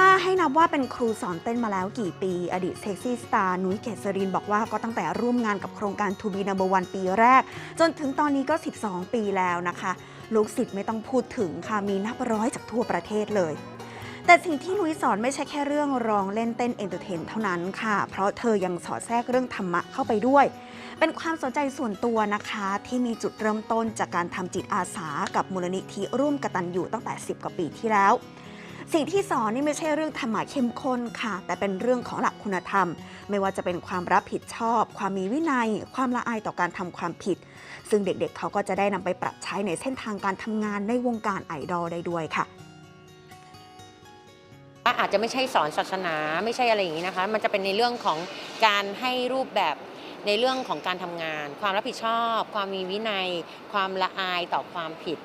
ถ้าให้นับว่าเป็นครูสอนเต้นมาแล้วกี่ปี อดีตเซ็กซี่สตาร์นุ้ยเกษรินบอกว่าก็ตั้งแต่ร่วมงานกับโครงการ To Be Number One ปีแรก จนถึงตอนนี้ก็ 12 ปีแล้วนะคะ ลูกศิษย์ไม่ต้องพูดถึงค่ะ มีนับร้อยจากทั่วประเทศเลย แต่สิ่งที่นุ้ยสอนไม่ใช่แค่เรื่องร้องเล่นเต้นเอนเตอร์เทนเท่านั้นค่ะ เพราะเธอยังสอดแทรกเรื่องธรรมะเข้าไปด้วย เป็นความสนใจส่วนตัวนะคะ ที่มีจุดเริ่มต้นจากการทำจิตอาสากับมูลนิธิร่วมกตันอยู่ตั้งแต่ 10 กว่าปีที่แล้ว สิ่งที่สอนนี่ไม่ใช่เรื่องธรรมะเข้มข้นค่ะ แต่เป็นเรื่องของหลักคุณธรรม ไม่ว่าจะเป็นความรับผิดชอบ ความมีวินัย ความละอายต่อการทำความผิด ซึ่งเด็กๆเขาก็จะได้นำไปปรับใช้ในเส้นทางการทำงานในวงการไอดอลได้ด้วยค่ะอาจจะไม่ใช่สอนศาสนาไม่ใช่อะไรอย่างนี้นะคะ มันจะเป็นในเรื่องของการให้รูปแบบในเรื่องของการทำงาน ความรับผิดชอบ ความมีวินัย ความละอายต่อความผิด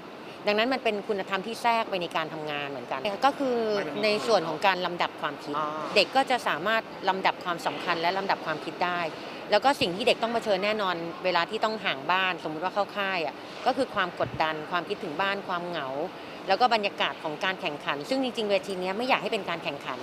ดังนั้นมันเป็นคุณธรรมที่แทรกไปในการทำงานเหมือนกัน ก็คือในส่วนของการลำดับความคิด เด็กก็จะสามารถลำดับความสำคัญและลำดับความคิดได้ แล้วก็สิ่งที่เด็กต้องเผชิญแน่นอน เวลาที่ต้องห่างบ้าน สมมุติว่าเข้าค่ายอะก็คือความกดดัน ความคิดถึงบ้านความเหงา แล้วก็บรรยากาศของการแข่งขัน ซึ่งจริงๆเวทีเนี้ยไม่อยากให้เป็นการแข่งขัน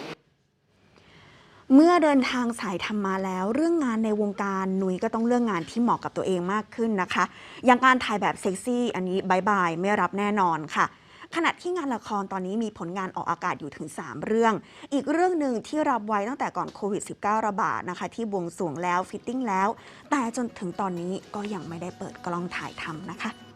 เมื่อเดินทางสายทำมาแล้ว เรื่องงานในวงการหนุยก็ต้องเลือกงานที่เหมาะกับตัวเองมากขึ้นนะคะ อย่างการถ่ายแบบเซ็กซี่ อันนี้บายบายไม่รับแน่นอนค่ะ ขณะที่งานละครตอนนี้มีผลงานออกอากาศอยู่ถึง 3 เรื่อง อีกเรื่องหนึ่งที่รับไว้ตั้งแต่ก่อนโควิด -19 ระบาดนะคะ ที่บวงสรวงแล้วฟิตติ้งแล้ว แต่จนถึงตอนนี้ก็ยังไม่ได้เปิดกล้องถ่ายทำนะคะ